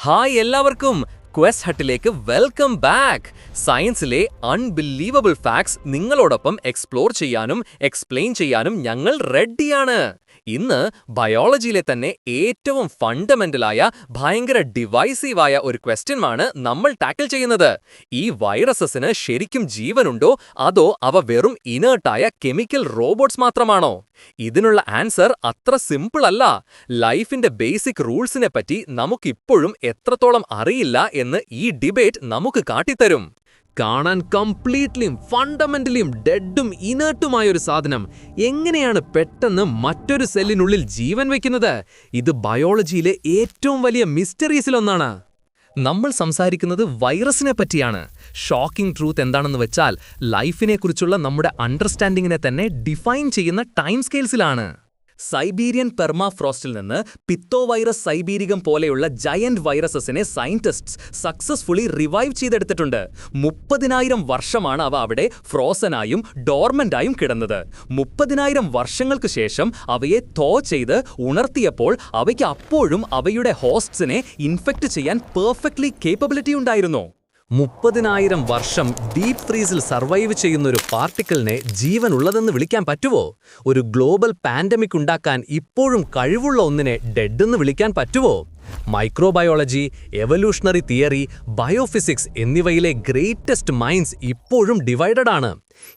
Hi എല്ലാവർക്കും. Quest ഹട്ടിലേക്ക് welcome back. സയൻസിലെ അൺബിലീവബിൾ ഫാക്ട്സ് നിങ്ങളോടൊപ്പം എക്സ്പ്ലോർ ചെയ്യാനും എക്സ്പ്ലെയിൻ ചെയ്യാനും ഞങ്ങൾ റെഡിയാണ്. ഇന്ന് ബയോളജിയിലെ തന്നെ ഏറ്റവും ഫണ്ടമെന്റലായ ഭയങ്കര ഡിവൈസീവായ ഒരു ക്വസ്റ്റ്യനാണ് നമ്മൾ ടാക്കിൾ ചെയ്യുന്നത്. ഈ വൈറസസിന് ശരിക്കും ജീവനുണ്ടോ? അതോ അവ വെറും ഇനേർട്ടായ കെമിക്കൽ റോബോട്ട്സ് മാത്രമാണോ? ഇതിനുള്ള ആൻസർ അത്ര സിമ്പിൾ അല്ല ലൈഫിന്റെ ബേസിക് റൂൾസിനെ പറ്റി നമുക്കിപ്പോഴും എത്രത്തോളം അറിയില്ല എന്ന് ഈ ഡിബേറ്റ് നമുക്ക് കാട്ടിത്തരും. കാണാൻ കംപ്ലീറ്റ്ലിയും ഫണ്ടമെന്റലിയും ഡെഡും ഇനേർട്ടുമായ ഒരു സാധനം. എങ്ങനെയാണ് പെട്ടെന്ന് മറ്റൊരു സെല്ലിനുള്ളിൽ ജീവൻ വയ്ക്കുന്നത് ഇത് ബയോളജിയിലെ ഏറ്റവും വലിയ മിസ്റ്ററീസിലൊന്നാണ്. നമ്മൾ സംസാരിക്കുന്നത് വൈറസിനെ പറ്റിയാണ്. ഷോക്കിംഗ് ട്രൂത്ത് എന്താണെന്ന് വെച്ചാൽ ലൈഫിനെക്കുറിച്ചുള്ള നമ്മുടെ അണ്ടർസ്റ്റാൻഡിങ്ങിനെ തന്നെ ഡിഫൈൻ ചെയ്യുന്ന ടൈം സ്കെയിൽസിലാണ് സൈബീരിയൻ പെർമാഫ്രോസ്റ്റിൽ നിന്ന് പിത്തോ വൈറസ് സൈബീരികം പോലെയുള്ള ജയന്റ് വൈറസസിനെ സയന്റിസ്റ്റ്സ് സക്സസ്ഫുള്ളി റിവൈവ് ചെയ്തെടുത്തിട്ടുണ്ട്. മുപ്പതിനായിരം വർഷമാണ് അവ അവിടെ ഫ്രോസനായും ഡോർമെന്റായും കിടന്നത്. മുപ്പതിനായിരം വർഷങ്ങൾക്ക് ശേഷം അവയെ തോ ചെയ്ത് ഉണർത്തിയപ്പോൾ അവയ്ക്ക് അപ്പോഴും അവയുടെ ഹോസ്റ്റ്സിനെ ഇൻഫെക്റ്റ് ചെയ്യാൻ പെർഫെക്റ്റ്ലി കേപ്പബിലിറ്റി ഉണ്ടായിരുന്നു. മുപ്പതിനായിരം വർഷം ഡീപ് ഫ്രീസിൽ സർവൈവ് ചെയ്യുന്ന ഒരു പാർട്ടിക്കിളിനെ ജീവൻ ഉള്ളതെന്ന് വിളിക്കാൻ പറ്റുമോ ഒരു ഗ്ലോബൽ പാൻഡമിക് ഉണ്ടാക്കാൻ ഇപ്പോഴും കഴിവുള്ള ഒന്നിനെ ഡെഡ് എന്ന് വിളിക്കാൻ പറ്റുമോ മൈക്രോബയോളജി എവല്യൂഷണറി തിയറി ബയോഫിസിക്സ് എന്നിവയിലെ ഗ്രേറ്റസ്റ്റ് മൈൻഡ്സ് ഇപ്പോഴും ഡിവൈഡഡ് ആണ്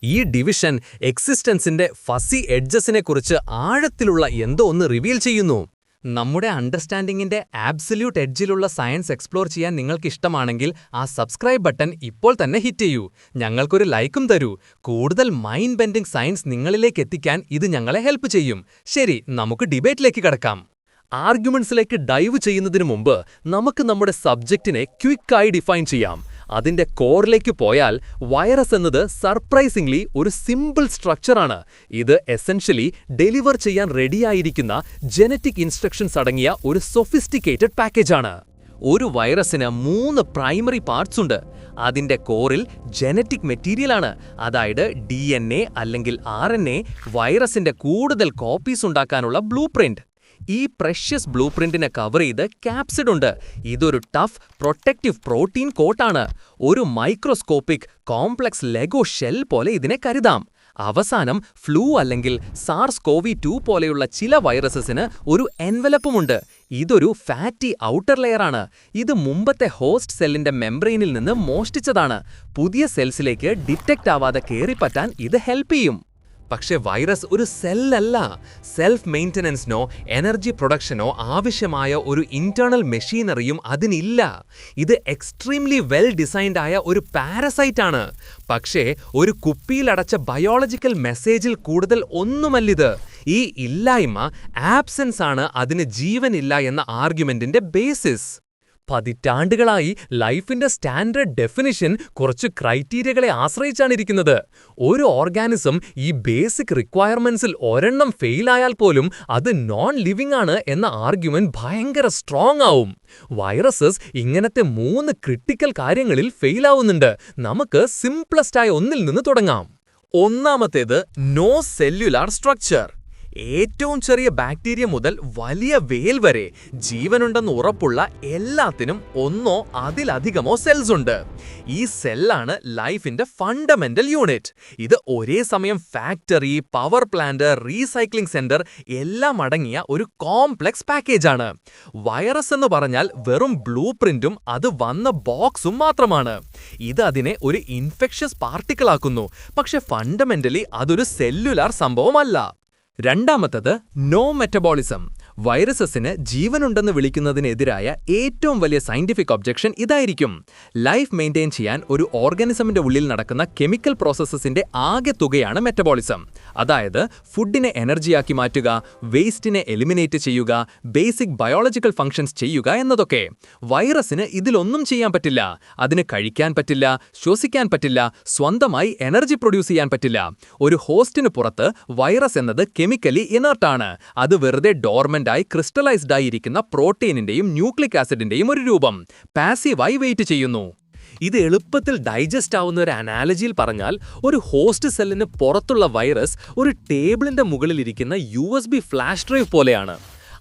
ഈ ഡിവിഷൻ എക്സിസ്റ്റൻസിന്റെ ഫസി എഡ്ജസിനെ കുറിച്ച് ആഴത്തിലുള്ള എന്തോ ഒന്ന് റിവീൽ ചെയ്യുന്നു. നമ്മുടെ അണ്ടർസ്റ്റാൻഡിങ്ങിന്റെ ആബ്സല്യൂട്ട് എഡ്ജിലുള്ള സയൻസ് എക്സ്പ്ലോർ ചെയ്യാൻ നിങ്ങൾക്ക് ഇഷ്ടമാണെങ്കിൽ ആ സബ്സ്ക്രൈബ് ബട്ടൺ ഇപ്പോൾ തന്നെ ഹിറ്റ് ചെയ്യൂ. ഞങ്ങൾക്കൊരു ലൈക്കും തരൂ. കൂടുതൽ മൈൻഡ് ബെൻഡിംഗ് സയൻസ് നിങ്ങളിലേക്ക് എത്തിക്കാൻ ഇത് ഞങ്ങളെ ഹെൽപ്പ് ചെയ്യും. ശരി നമുക്ക് ഡിബേറ്റിലേക്ക് കടക്കാം. ആർഗ്യുമെന്റ്സിലേക്ക് ഡൈവ് ചെയ്യുന്നതിന് മുമ്പ് നമുക്ക് നമ്മുടെ സബ്ജക്റ്റിനെ ക്വിക്കായി ഡിഫൈൻ ചെയ്യാം. അതിന്റെ കോറിലേക്ക് പോയാൽ വൈറസ് എന്നത് സർപ്രൈസിംഗ്ലി ഒരു സിമ്പിൾ സ്ട്രക്ചറാണ്. ഇത് എസെൻഷ്യലി ഡെലിവർ ചെയ്യാൻ റെഡിയായിരിക്കുന്ന ജനറ്റിക് ഇൻസ്ട്രക്ഷൻസ് അടങ്ങിയ ഒരു സൊഫിസ്റ്റിക്കേറ്റഡ് പാക്കേജാണ്. ഒരു വൈറസിന് മൂന്ന് പ്രൈമറി പാർട്സ് ഉണ്ട്. അതിന്റെ കോറിൽ ജനറ്റിക് മെറ്റീരിയലാണ്. അതായത് ഡി അല്ലെങ്കിൽ ആർ വൈറസിന്റെ കൂടുതൽ കോപ്പീസ് ഉണ്ടാക്കാനുള്ള ബ്ലൂ പ്രിന്റ്. ഈ പ്രഷ്യസ് ബ്ലൂ പ്രിന്റിനെ കവർ ചെയ്ത് ക്യാപ്സിഡ് ഉണ്ട്. ഇതൊരു ടഫ് പ്രൊട്ടക്റ്റീവ് പ്രോട്ടീൻ കോട്ടാണ് ഒരു മൈക്രോസ്കോപ്പിക് കോംപ്ലക്സ് ലെഗോ ഷെൽ പോലെ ഇതിനെ കരുതാം. അവസാനം ഫ്ലൂ അല്ലെങ്കിൽ സാർസ് കോവി ടു പോലെയുള്ള ചില വൈറസസിന് ഒരു എൻവലപ്പുമുണ്ട് ഇതൊരു ഫാറ്റി ഔട്ടർ ലെയറാണ് ഇത് മുമ്പത്തെ ഹോസ്റ്റ് സെല്ലിന്റെ മെംബ്രെയിനിൽ നിന്ന് മോഷ്ടിച്ചതാണ്. പുതിയ സെൽസിലേക്ക് ഡിറ്റക്റ്റ് ആവാതെ കയറിപ്പറ്റാൻ ഇത് ഹെൽപ്പ് ചെയ്യും. പക്ഷേ വൈറസ് ഒരു സെല്ലല്ല സെൽഫ് മെയിന്റനൻസിനോ എനർജി പ്രൊഡക്ഷനോ ആവശ്യമായ ഒരു ഇന്റേണൽ മെഷീനറിയും അതിനില്ല. ഇത് എക്സ്ട്രീംലി വെൽ ഡിസൈൻഡ് ആയ ഒരു പാരസൈറ്റ് ആണ്. പക്ഷേ ഒരു കുപ്പിയിലടച്ച ബയോളജിക്കൽ മെസ്സേജിൽ കൂടുതൽ ഒന്നുമല്ലിത്. ഈ ഇല്ലായ്മ ആബ്സെൻസ് ആണ് അതിന് ജീവനില്ല എന്ന ആർഗ്യുമെന്റിന്റെ ബേസിസ് പതിറ്റാണ്ടുകളായി ലൈഫിന്റെ സ്റ്റാൻഡേർഡ് ഡെഫിനിഷൻ കുറച്ച് ക്രൈറ്റീരിയകളെ ആശ്രയിച്ചാണ് ഇരിക്കുന്നത്. ഒരു ഓർഗാനിസം ഈ ബേസിക് റിക്വയർമെന്റ്സിൽ ഒരെണ്ണം ഫെയിലായാൽ പോലും അത് നോൺ ലിവിംഗ് ആണ് എന്ന ആർഗ്യുമെന്റ് ഭയങ്കര സ്ട്രോങ് ആവും. വൈറസസ് ഇങ്ങനത്തെ മൂന്ന് ക്രിട്ടിക്കൽ കാര്യങ്ങളിൽ ഫെയിലാവുന്നുണ്ട് നമുക്ക് സിംപ്ലസ്റ്റായ ഒന്നിൽ നിന്ന് തുടങ്ങാം. ഒന്നാമത്തേത് നോ സെല്ലുലാർ സ്ട്രക്ചർ. ഏറ്റവും ചെറിയ ബാക്ടീരിയ മുതൽ വലിയ വേൽ വരെ ജീവനുണ്ടെന്ന് ഉറപ്പുള്ള എല്ലാത്തിനും ഒന്നോ അതിലധികമോ സെൽസ് ഉണ്ട്. ഈ സെല്ലാണ് ലൈഫിന്റെ ഫണ്ടമെന്റൽ യൂണിറ്റ് ഇത് ഒരേ സമയം factory power plant recycling centre എല്ലാം അടങ്ങിയ ഒരു കോംപ്ലക്സ് പാക്കേജാണ് വൈറസ് എന്ന് പറഞ്ഞാൽ വെറും ബ്ലൂ പ്രിന്റും അത് വന്ന ബോക്സും മാത്രമാണ്. ഇത് അതിനെ ഒരു ഇൻഫെക്ഷ്യസ് പാർട്ടിക്കിൾ ആക്കുന്നു. പക്ഷെ ഫണ്ടമെന്റലി അതൊരു സെല്ലുലാർ സംഭവമല്ല. രണ്ടാമത്തത് നോ മെറ്റബോളിസം. വൈറസസിന് ജീവനുണ്ടെന്ന് വിളിക്കുന്നതിനെതിരായ ഏറ്റവും വലിയ സയന്റിഫിക് ഒബ്ജക്ഷൻ ഇതായിരിക്കും. ലൈഫ് മെയിന്റെയിൻ ചെയ്യാൻ ഒരു ഓർഗാനിസമിന്റെ ഉള്ളിൽ നടക്കുന്ന കെമിക്കൽ പ്രോസസ്സസിന്റെ ആകെ തുകയാണ് മെറ്റബോളിസം അതായത് ഫുഡിനെ എനർജിയാക്കി മാറ്റുക വേസ്റ്റിനെ എലിമിനേറ്റ് ചെയ്യുക ബേസിക് ബയോളജിക്കൽ ഫംഗ്ഷൻസ് ചെയ്യുക എന്നതൊക്കെ. വൈറസിന് ഇതിലൊന്നും ചെയ്യാൻ പറ്റില്ല. അതിന് കഴിക്കാൻ പറ്റില്ല ശ്വസിക്കാൻ പറ്റില്ല സ്വന്തമായി എനർജി പ്രൊഡ്യൂസ് ചെയ്യാൻ പറ്റില്ല. ഒരു ഹോസ്റ്റിന് പുറത്ത് വൈറസ് എന്നത് കെമിക്കലി ഇനർട്ടാണ് അത് വെറുതെ ഡോർമെന്റ് ആയി ക്രിസ്റ്റലൈസ്ഡ് ആയിരിക്കുന്ന പ്രോട്ടീനിന്റെയും ന്യൂക്ലിക് ആസിഡിന്റെയും ഒരു രൂപം. പാസീവായി വെയിറ്റ് ചെയ്യുന്നു. ഇത് എളുപ്പത്തിൽ ഡൈജസ്റ്റ് ആവുന്ന ഒരു അനാലജിയിൽ പറഞ്ഞാൽ ഒരു ഹോസ്റ്റ് സെല്ലിന് പുറത്തുള്ള വൈറസ് ഒരു ടേബിളിന്റെ മുകളിലിരിക്കുന്ന U S B flash drive പോലെയാണ്.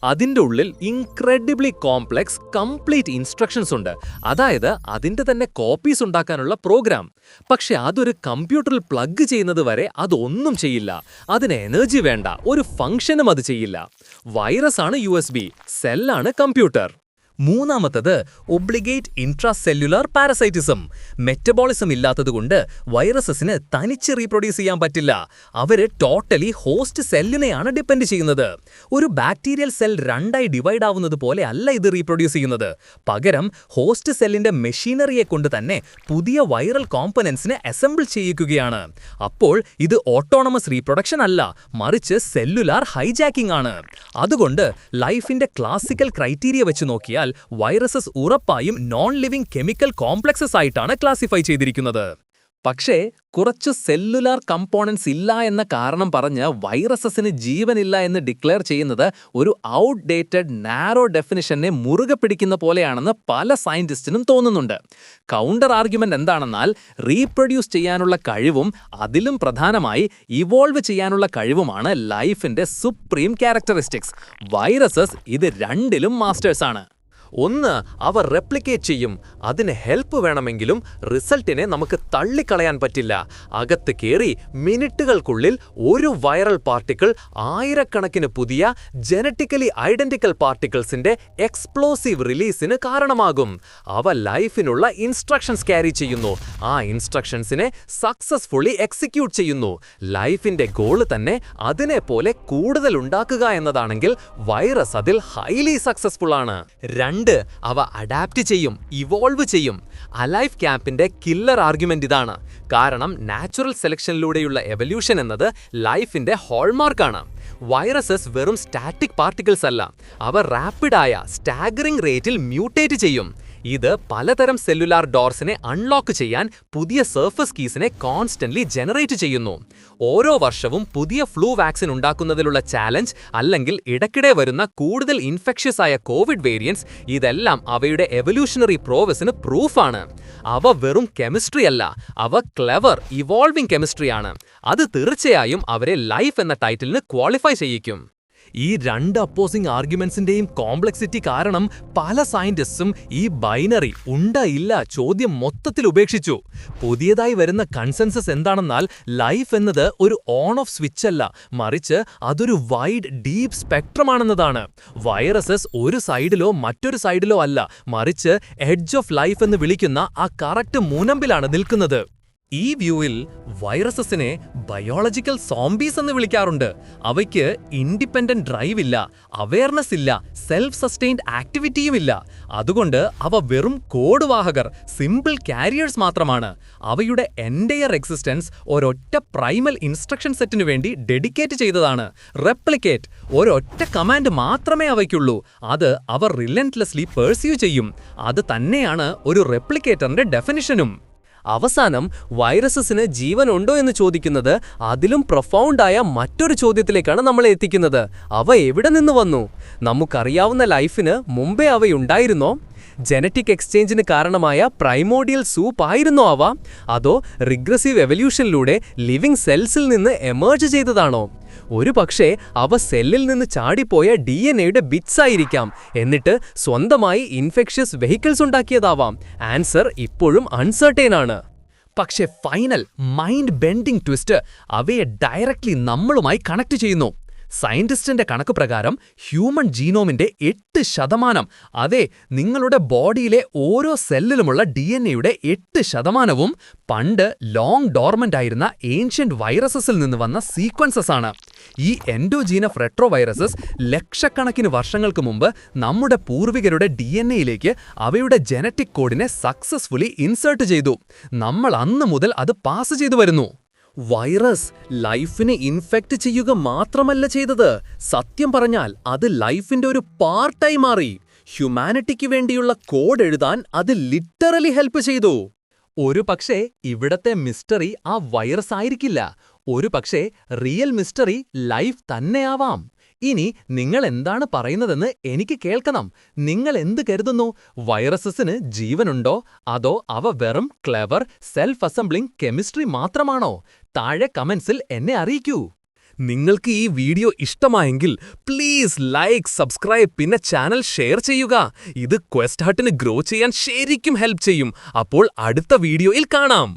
അതിന്റെ ഉള്ളിൽ ഇൻക്രെഡിബ്ലി കോംപ്ലെക്സ് കംപ്ലീറ്റ് ഇൻസ്ട്രക്ഷൻസ് ഉണ്ട്. അതായത് അതിന്റെ തന്നെ കോപ്പീസ് ഉണ്ടാക്കാനുള്ള പ്രോഗ്രാം പക്ഷെ അതൊരു കമ്പ്യൂട്ടറിൽ പ്ലഗ് ചെയ്യുന്നത് വരെ അതൊന്നും ചെയ്യില്ല. അതിന് എനർജി വേണ്ട. ഒരു ഫംഗ്ഷനും അത് ചെയ്യില്ല. വൈറസ് ആണ് യു എസ് ബി സെല്ലാണ് കമ്പ്യൂട്ടർ മൂന്നാമത്തത് ഒബ്ലിഗേറ്റ് ഇൻട്രാസെല്ലുലാർ പാരസൈറ്റിസം മെറ്റബോളിസം ഇല്ലാത്തതുകൊണ്ട് വൈറസസിന് തനിച്ച് റീപ്രൊഡ്യൂസ് ചെയ്യാൻ പറ്റില്ല. അവർ ടോട്ടലി ഹോസ്റ്റ് സെല്ലിനെയാണ് ഡിപ്പെൻഡ് ചെയ്യുന്നത്. ഒരു ബാക്ടീരിയൽ സെൽ രണ്ടായി ഡിവൈഡ് ആവുന്നത് പോലെ അല്ല ഇത് റീപ്രൊഡ്യൂസ് ചെയ്യുന്നത്. പകരം ഹോസ്റ്റ് സെല്ലിന്റെ മെഷീനറിയെ കൊണ്ട് തന്നെ പുതിയ വൈറൽ കോമ്പനൻസിനെ അസംബിൾ ചെയ്യിക്കുകയാണ് അപ്പോൾ ഇത് ഓട്ടോണമസ് റീപ്രൊഡക്ഷൻ അല്ല മറിച്ച് സെല്ലുലാർ ഹൈജാക്കിംഗ് ആണ്. അതുകൊണ്ട് ലൈഫിന്റെ ക്ലാസിക്കൽ ക്രൈറ്റീരിയ വെച്ച് നോക്കിയാൽ വൈറസസ് ഉറപ്പായും നോൺ ലിവിംഗ് കെമിക്കൽ കോംപ്ലക്സസ് ആയിട്ടാണ് ക്ലാസിഫൈ ചെയ്തിരിക്കുന്നത്. പക്ഷേ കുറച്ച് സെല്ലുലാർ കമ്പോണൻസ് ഇല്ല എന്ന കാരണം പറഞ്ഞ് വൈറസസിന് ജീവനില്ല എന്ന് ഡിക്ലെയർ ചെയ്യുന്നത് ഒരു ഔട്ട് ഡേറ്റഡ് നാരോ ഡെഫിനിഷനെ മുറുകെ പിടിക്കുന്ന പോലെയാണെന്ന് പല സയന്റിസ്റ്റിനും തോന്നുന്നുണ്ട്. കൗണ്ടർ ആർഗ്യുമെന്റ് എന്താണെന്നാൽ റീപ്രൊഡ്യൂസ് ചെയ്യാനുള്ള കഴിവും അതിലും പ്രധാനമായി ഇവോൾവ് ചെയ്യാനുള്ള കഴിവുമാണ് ലൈഫിന്റെ സുപ്രീം ക്യാരക്ടറിസ്റ്റിക്സ് വൈറസസ് ഇത് രണ്ടിലും മാസ്റ്റേഴ്സാണ് ഒന്ന് അവ റെപ്ലിക്കേറ്റ് ചെയ്യും. അതിന് ഹെൽപ്പ് വേണമെങ്കിലും റിസൾട്ടിനെ നമുക്ക് തള്ളിക്കളയാൻ പറ്റില്ല. അകത്ത് കയറി മിനിറ്റുകൾക്കുള്ളിൽ ഒരു വൈറൽ പാർട്ടിക്കിൾ ആയിരക്കണക്കിന് പുതിയ ജനറ്റിക്കലി ഐഡന്റിക്കൽ പാർട്ടിക്കിൾസിന്റെ എക്സ്പ്ലോസീവ് റിലീസിന് കാരണമാകും. അവ ലൈഫിനുള്ള ഇൻസ്ട്രക്ഷൻസ് ക്യാരി ചെയ്യുന്നു. ആ ഇൻസ്ട്രക്ഷൻസിനെ സക്സസ്ഫുള്ളി എക്സിക്യൂട്ട് ചെയ്യുന്നു. ലൈഫിന്റെ ഗോൾ തന്നെ അതിനെ പോലെ കൂടുതൽ ഉണ്ടാക്കുക എന്നതാണെങ്കിൽ വൈറസ് അതിൽ ഹൈലി സക്സസ്ഫുൾ ആണ്. രണ്ട് അവ അഡാപ്റ്റ് ചെയ്യും ഇവോൾവ് ചെയ്യും. അലൈഫ് ക്യാമ്പിന്റെ കില്ലർ ആർഗ്യുമെന്റ് ഇതാണ്. കാരണം നാച്ചുറൽ സെലക്ഷനിലൂടെയുള്ള എവല്യൂഷൻ എന്നത് ലൈഫിന്റെ ഹോൾമാർക്കാണ് വൈറസസ് വെറും സ്റ്റാറ്റിക് പാർട്ടിക്കിൾസ് അല്ല. അവ റാപ്പിഡായ സ്റ്റാഗറിംഗ് റേറ്റിൽ മ്യൂട്ടേറ്റ് ചെയ്യും. ഇത് പലതരം സെല്ലുലാർ ഡോർസിനെ അൺലോക്ക് ചെയ്യാൻ പുതിയ സർഫസ് കീസിനെ കോൺസ്റ്റന്റ്ലി ജനറേറ്റ് ചെയ്യുന്നു. ഓരോ വർഷവും പുതിയ ഫ്ലൂ വാക്സിൻ ഉണ്ടാക്കുന്നതിലുള്ള ചാലഞ്ച് അല്ലെങ്കിൽ ഇടയ്ക്കിടെ വരുന്ന കൂടുതൽ ഇൻഫെക്ഷ്യസ് ആയ കോവിഡ് വേരിയൻസ് ഇതെല്ലാം അവയുടെ എവല്യൂഷണറി പ്രോവസിന് പ്രൂഫാണ് അവ വെറും കെമിസ്ട്രി അല്ല അവ ക്ലെവർ ഇവോൾവിംഗ് കെമിസ്ട്രിയാണ് അത് തീർച്ചയായും അവരെ ലൈഫ് എന്ന ടൈറ്റിലിന് ക്വാളിഫൈ ചെയ്യിക്കും. ഈ രണ്ട് അപ്പോസിംഗ് ആർഗ്യുമെന്റ്സിന്റെയും കോംപ്ലക്സിറ്റി കാരണം പല സയന്റിസ്റ്റും ഈ ബൈനറി ഉണ്ട ഇല്ല ചോദ്യം മൊത്തത്തിൽ ഉപേക്ഷിച്ചു. പുതിയതായി വരുന്ന കൺസെൻസസ് എന്താണെന്നാൽ ലൈഫ് എന്നത് ഒരു ഓൺ ഓഫ് സ്വിച്ച് അല്ല മറിച്ച് അതൊരു വൈഡ് ഡീപ് സ്പെക്ട്രമാണെന്നതാണ് വൈറസസ് ഒരു സൈഡിലോ മറ്റൊരു സൈഡിലോ അല്ല മറിച്ച് എഡ്ജ് ഓഫ് ലൈഫ് എന്ന് വിളിക്കുന്ന ആ കറക്റ്റ് മൂനമ്പിലാണ് നിൽക്കുന്നത്. ഈ വ്യൂവിൽ വൈറസസിനെ ബയോളജിക്കൽ സോംബീസ് എന്ന് വിളിക്കാറുണ്ട്. അവയ്ക്ക് ഇൻഡിപെൻഡന്റ് ഡ്രൈവ് ഇല്ല അവയർനെസ് ഇല്ല സെൽഫ് സസ്റ്റെയിൻഡ് ആക്ടിവിറ്റിയും ഇല്ല. അതുകൊണ്ട് അവ വെറും കോഡ് വാഹകർ സിമ്പിൾ കാരിയേഴ്സ് മാത്രമാണ്. അവയുടെ എൻഡയർ എക്സിസ്റ്റൻസ് ഒരൊറ്റ പ്രൈമൽ ഇൻസ്ട്രക്ഷൻ സെറ്റിനു വേണ്ടി ഡെഡിക്കേറ്റ് ചെയ്തതാണ്. റെപ്ലിക്കേറ്റ് ഒരൊറ്റ കമാൻഡ് മാത്രമേ അവയ്ക്കുള്ളൂ. അത് അവർ റിലന്റ്ലെസ്ലി പേഴ്സ്യൂ ചെയ്യും. അത് തന്നെയാണ് ഒരു റെപ്ലിക്കേറ്ററിന്റെ ഡെഫിനിഷനും. അവസാനം വൈറസസിന് ഉണ്ടോ എന്ന് ചോദിക്കുന്നത് അതിലും പ്രൊഫൗണ്ടായ മറ്റൊരു ചോദ്യത്തിലേക്കാണ് നമ്മളെ എത്തിക്കുന്നത്. അവ എവിടെ നിന്ന് വന്നു? നമുക്കറിയാവുന്ന ലൈഫിന് മുമ്പേ അവയുണ്ടായിരുന്നോ? ജനറ്റിക് എക്സ്ചേഞ്ചിന് കാരണമായ പ്രൈമോഡിയൽ സൂപ്പ് ആയിരുന്നോ അവ? അതോ റിഗ്രസീവ് എവല്യൂഷനിലൂടെ ലിവിംഗ് സെൽസിൽ നിന്ന് എമേർജ് ചെയ്തതാണോ? ഒരു പക്ഷേ അവ സെല്ലിൽ നിന്ന് ചാടിപ്പോയ ഡി എൻ എയുടെ ബിറ്റ്സ് ആയിരിക്കാം. എന്നിട്ട് സ്വന്തമായി ഇൻഫെക്ഷ്യസ് വെഹിക്കിൾസ് ഉണ്ടാക്കിയതാവാം. ആൻസർ ഇപ്പോഴും അൺസർട്ടേൻ ആണ്. പക്ഷേ ഫൈനൽ മൈൻഡ് ബെൻഡിംഗ് ട്വിസ്റ്റ് അവയെ ഡയറക്ട്ലി നമ്മളുമായി കണക്ട് ചെയ്യുന്നു. സയന്റിസ്റ്റിന്റെ കണക്ക് പ്രകാരം ഹ്യൂമൻ ജീനോമിന്റെ എട്ട് ശതമാനം അതെ നിങ്ങളുടെ ബോഡിയിലെ ഓരോ സെല്ലിലുമുള്ള ഡി എൻ എയുടെ എട്ട് ശതമാനവും പണ്ട് ലോങ് ഡോർമന്റ് ആയിരുന്ന ഏൻഷ്യന്റ് വൈറസസിൽ നിന്ന് വന്ന സീക്വൻസസ് ആണ്. ഈ എൻഡോജീനഫ് റെട്രോ വൈറസസ് ലക്ഷക്കണക്കിന് വർഷങ്ങൾക്ക് മുമ്പ് നമ്മുടെ പൂർവികരുടെ ഡി എൻ എയിലേക്ക് അവയുടെ ജനറ്റിക് കോഡിനെ സക്സസ്ഫുള്ളി ഇൻസേർട്ട് ചെയ്തു. നമ്മൾ അന്ന് മുതൽ അത് പാസ് ചെയ്തു വരുന്നു. വൈറസ് ലൈഫിനെ ഇൻഫെക്റ്റ് ചെയ്യുക മാത്രമല്ല ചെയ്തത്. സത്യം പറഞ്ഞാൽ അത് ലൈഫിന്റെ ഒരു പാർട്ടായി മാറി. ഹ്യൂമാനിറ്റിക്ക് വേണ്ടിയുള്ള കോഡ് എഴുതാൻ അത് ലിറ്ററലി ഹെൽപ്പ് ചെയ്തു. ഒരു പക്ഷേ ഇവിടത്തെ മിസ്റ്ററി ആ വൈറസ് ആയിരിക്കില്ല. ഒരു പക്ഷേ റിയൽ മിസ്റ്ററി ലൈഫ് തന്നെയാവാം. ഇനി നിങ്ങൾ എന്താണ് പറയുന്നതെന്ന് എനിക്ക് കേൾക്കണം. നിങ്ങൾ എന്ത് കരുതുന്നു? വൈറസസിന് ജീവനുണ്ടോ? അതോ അവ വെറും ക്ലെവർ സെൽഫ് അസംബ്ലിംഗ് കെമിസ്ട്രി മാത്രമാണോ? താഴെ കമന്റ്സിൽ എന്നെ അറിയിക്കൂ. നിങ്ങൾക്ക് ഈ വീഡിയോ ഇഷ്ടമായെങ്കിൽ പ്ലീസ് ലൈക്ക് സബ്സ്ക്രൈബ് പിന്നെ ചാനൽ ഷെയർ ചെയ്യുക. ഇത് ക്വസ്റ്റ് ഹട്ടിന് ഗ്രോ ചെയ്യാൻ ശരിക്കും ഹെൽപ്പ് ചെയ്യും. അപ്പോൾ അടുത്ത വീഡിയോയിൽ കാണാം.